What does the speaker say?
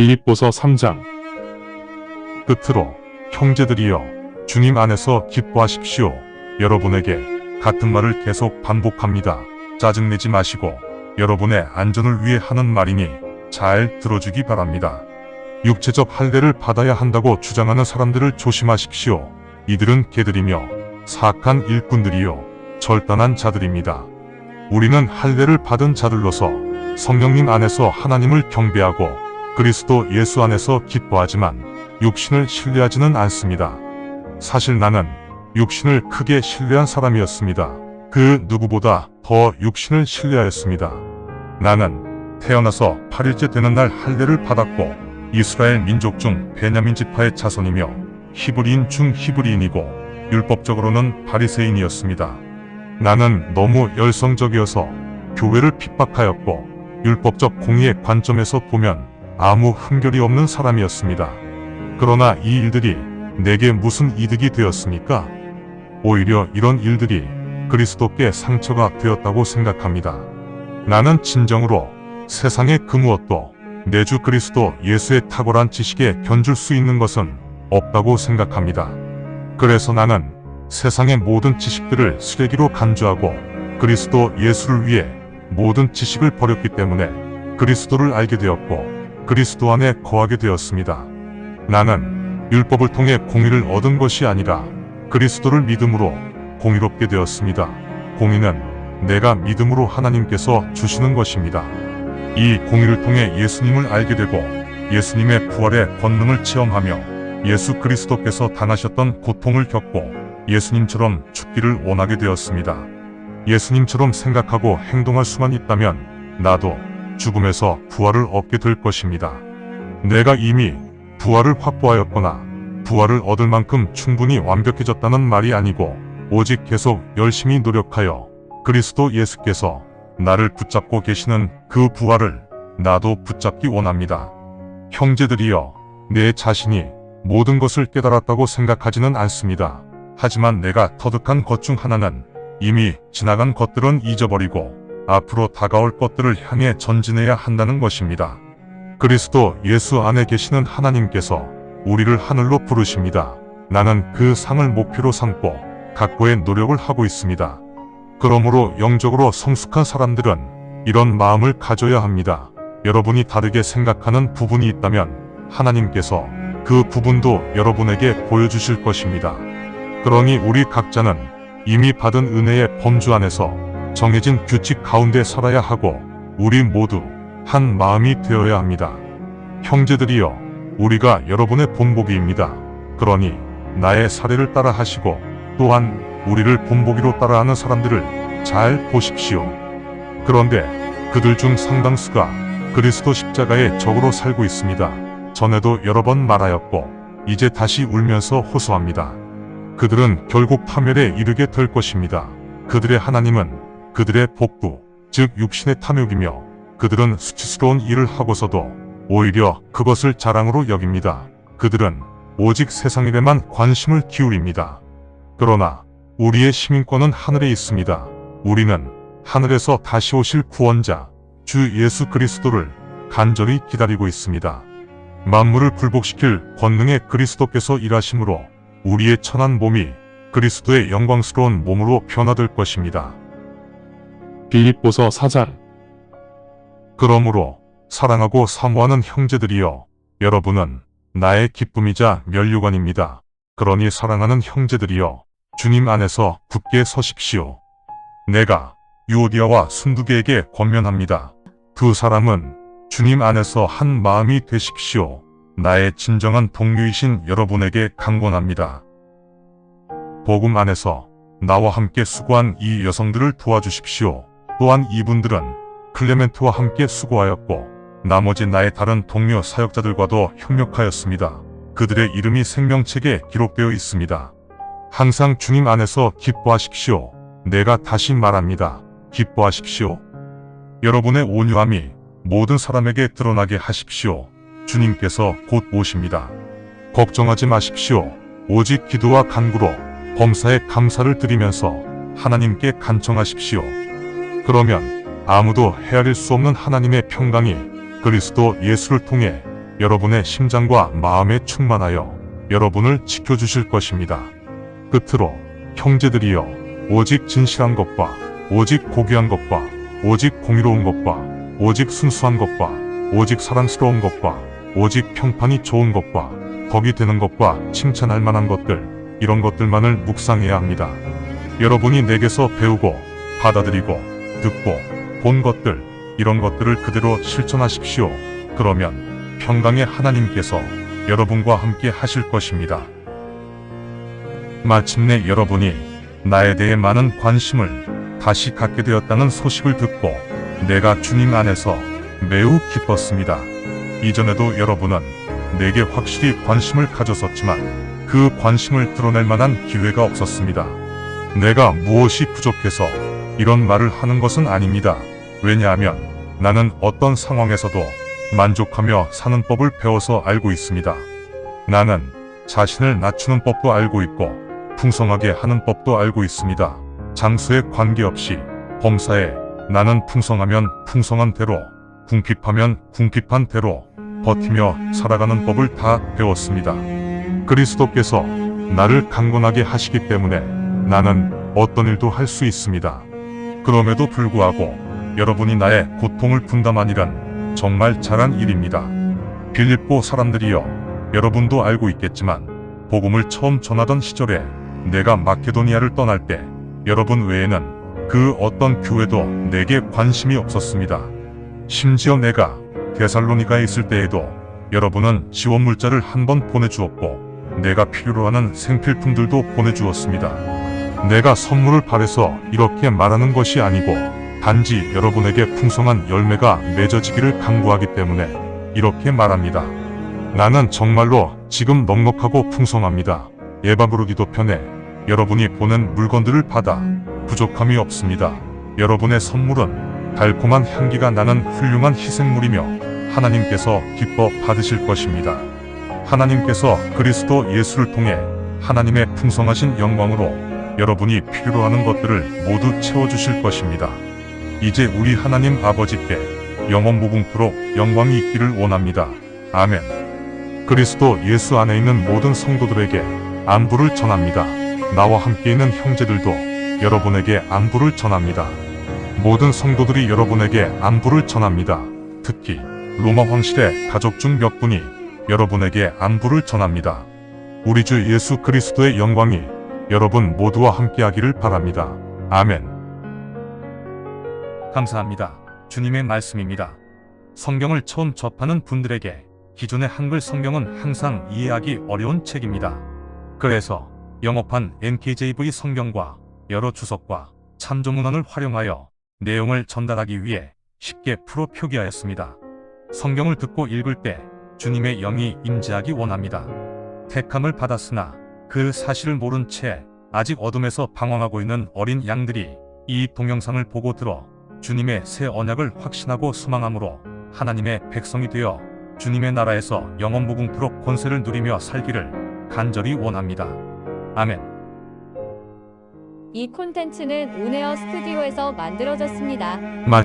빌립보서 3장 끝으로 형제들이여 주님 안에서 기뻐하십시오. 여러분에게 같은 말을 계속 반복합니다. 짜증내지 마시고 여러분의 안전을 위해 하는 말이니 잘 들어주기 바랍니다. 육체적 할례를 받아야 한다고 주장하는 사람들을 조심하십시오. 이들은 개들이며 사악한 일꾼들이요 절단한 자들입니다. 우리는 할례를 받은 자들로서 성령님 안에서 하나님을 경배하고 그리스도 예수 안에서 기뻐하지만 육신을 신뢰하지는 않습니다. 사실 나는 육신을 크게 신뢰한 사람이었습니다. 그 누구보다 더 육신을 신뢰하였습니다. 나는 태어나서 8일째 되는 날 할례를 받았고 이스라엘 민족 중 베냐민 지파의 자손이며 히브리인 중 히브리인이고 율법적으로는 바리새인이었습니다. 나는 너무 열성적이어서 교회를 핍박하였고 율법적 공의의 관점에서 보면 아무 흠결이 없는 사람이었습니다. 그러나 이 일들이 내게 무슨 이득이 되었습니까? 오히려 이런 일들이 그리스도께 상처가 되었다고 생각합니다. 나는 진정으로 세상의 그 무엇도 내주 그리스도 예수의 탁월한 지식에 견줄 수 있는 것은 없다고 생각합니다. 그래서 나는 세상의 모든 지식들을 쓰레기로 간주하고 그리스도 예수를 위해 모든 지식을 버렸기 때문에 그리스도를 알게 되었고 그리스도 안에 거하게 되었습니다. 나는 율법을 통해 공의를 얻은 것이 아니라 그리스도를 믿음으로 공의롭게 되었습니다. 공의는 내가 믿음으로 하나님께서 주시는 것입니다. 이 공의를 통해 예수님을 알게 되고 예수님의 부활의 권능을 체험하며 예수 그리스도께서 당하셨던 고통을 겪고 예수님처럼 죽기를 원하게 되었습니다. 예수님처럼 생각하고 행동할 수만 있다면 나도 죽음에서 부활을 얻게 될 것입니다. 내가 이미 부활을 확보하였거나 부활을 얻을 만큼 충분히 완벽해졌다는 말이 아니고 오직 계속 열심히 노력하여 그리스도 예수께서 나를 붙잡고 계시는 그 부활을 나도 붙잡기 원합니다. 형제들이여, 내 자신이 모든 것을 깨달았다고 생각하지는 않습니다. 하지만 내가 터득한 것 중 하나는 이미 지나간 것들은 잊어버리고 앞으로 다가올 것들을 향해 전진해야 한다는 것입니다. 그리스도 예수 안에 계시는 하나님께서 우리를 하늘로 부르십니다. 나는 그 상을 목표로 삼고 각고의 노력을 하고 있습니다. 그러므로 영적으로 성숙한 사람들은 이런 마음을 가져야 합니다. 여러분이 다르게 생각하는 부분이 있다면 하나님께서 그 부분도 여러분에게 보여주실 것입니다. 그러니 우리 각자는 이미 받은 은혜의 범주 안에서 정해진 규칙 가운데 살아야 하고 우리 모두 한 마음이 되어야 합니다. 형제들이여, 우리가 여러분의 본보기입니다. 그러니 나의 사례를 따라 하시고 또한 우리를 본보기로 따라하는 사람들을 잘 보십시오. 그런데 그들 중 상당수가 그리스도 십자가의 적으로 살고 있습니다. 전에도 여러 번 말하였고 이제 다시 울면서 호소합니다. 그들은 결국 파멸에 이르게 될 것입니다. 그들의 하나님은 그들의 복부, 즉 육신의 탐욕이며 그들은 수치스러운 일을 하고서도 오히려 그것을 자랑으로 여깁니다. 그들은 오직 세상 일에만 관심을 기울입니다. 그러나 우리의 시민권은 하늘에 있습니다. 우리는 하늘에서 다시 오실 구원자, 주 예수 그리스도를 간절히 기다리고 있습니다. 만물을 불복시킬 권능의 그리스도께서 일하심으로 우리의 천한 몸이 그리스도의 영광스러운 몸으로 변화될 것입니다. 빌립보서 4장 그러므로 사랑하고 사모하는 형제들이여 여러분은 나의 기쁨이자 면류관입니다. 그러니 사랑하는 형제들이여 주님 안에서 굳게 서십시오. 내가 유오디아와 순두개에게 권면합니다. 두 사람은 주님 안에서 한 마음이 되십시오. 나의 진정한 동료이신 여러분에게 강권합니다. 복음 안에서 나와 함께 수고한 이 여성들을 도와주십시오. 또한 이분들은 클레멘트와 함께 수고하였고 나머지 나의 다른 동료 사역자들과도 협력하였습니다. 그들의 이름이 생명책에 기록되어 있습니다. 항상 주님 안에서 기뻐하십시오. 내가 다시 말합니다. 기뻐하십시오. 여러분의 온유함이 모든 사람에게 드러나게 하십시오. 주님께서 곧 오십니다. 걱정하지 마십시오. 오직 기도와 간구로 범사에 감사를 드리면서 하나님께 간청하십시오. 그러면 아무도 헤아릴 수 없는 하나님의 평강이 그리스도 예수를 통해 여러분의 심장과 마음에 충만하여 여러분을 지켜주실 것입니다. 끝으로 형제들이여 오직 진실한 것과 오직 고귀한 것과 오직 공의로운 것과 오직 순수한 것과 오직 사랑스러운 것과 오직 평판이 좋은 것과 덕이 되는 것과 칭찬할 만한 것들 이런 것들만을 묵상해야 합니다. 여러분이 내게서 배우고 받아들이고 듣고 본 것들 이런 것들을 그대로 실천하십시오. 그러면 평강의 하나님께서 여러분과 함께 하실 것입니다. 마침내 여러분이 나에 대해 많은 관심을 다시 갖게 되었다는 소식을 듣고 내가 주님 안에서 매우 기뻤습니다. 이전에도 여러분은 내게 확실히 관심을 가졌었지만 그 관심을 드러낼 만한 기회가 없었습니다. 내가 무엇이 부족해서 이런 말을 하는 것은 아닙니다. 왜냐하면 나는 어떤 상황에서도 만족하며 사는 법을 배워서 알고 있습니다. 나는 자신을 낮추는 법도 알고 있고 풍성하게 하는 법도 알고 있습니다. 장수에 관계없이 범사에 나는 풍성하면 풍성한 대로 궁핍하면 궁핍한 대로 버티며 살아가는 법을 다 배웠습니다. 그리스도께서 나를 강건하게 하시기 때문에 나는 어떤 일도 할 수 있습니다. 그럼에도 불구하고 여러분이 나의 고통을 분담하니란 정말 잘한 일입니다. 빌립보 사람들이여 여러분도 알고 있겠지만 복음을 처음 전하던 시절에 내가 마케도니아를 떠날 때 여러분 외에는 그 어떤 교회도 내게 관심이 없었습니다. 심지어 내가 데살로니가에 있을 때에도 여러분은 지원 물자를 한 번 보내주었고 내가 필요로 하는 생필품들도 보내주었습니다. 내가 선물을 바래서 이렇게 말하는 것이 아니고 단지 여러분에게 풍성한 열매가 맺어지기를 강구하기 때문에 이렇게 말합니다. 나는 정말로 지금 넉넉하고 풍성합니다. 예바 부르기도 편해 여러분이 보낸 물건들을 받아 부족함이 없습니다. 여러분의 선물은 달콤한 향기가 나는 훌륭한 희생물이며 하나님께서 기뻐 받으실 것입니다. 하나님께서 그리스도 예수를 통해 하나님의 풍성하신 영광으로 여러분이 필요로 하는 것들을 모두 채워주실 것입니다. 이제 우리 하나님 아버지께 영원 무궁토록 영광이 있기를 원합니다. 아멘. 그리스도 예수 안에 있는 모든 성도들에게 안부를 전합니다. 나와 함께 있는 형제들도 여러분에게 안부를 전합니다. 모든 성도들이 여러분에게 안부를 전합니다. 특히 로마 황실의 가족 중 몇 분이 여러분에게 안부를 전합니다. 우리 주 예수 그리스도의 영광이 여러분 모두와 함께하기를 바랍니다. 아멘. 감사합니다. 주님의 말씀입니다. 성경을 처음 접하는 분들에게 기존의 한글 성경은 항상 이해하기 어려운 책입니다. 그래서 영어판 NKJV 성경과 여러 주석과 참조문헌을 활용하여 내용을 전달하기 위해 쉽게 풀어 표기하였습니다. 성경을 듣고 읽을 때 주님의 영이 임재하기 원합니다. 택함을 받았으나 그 사실을 모른 채 아직 어둠에서 방황하고 있는 어린 양들이 이 동영상을 보고 들어 주님의 새 언약을 확신하고 소망함으로 하나님의 백성이 되어 주님의 나라에서 영원 무궁토록 권세를 누리며 살기를 간절히 원합니다. 아멘. 이 콘텐츠는 운에어 스튜디오에서 만들어졌습니다. 마-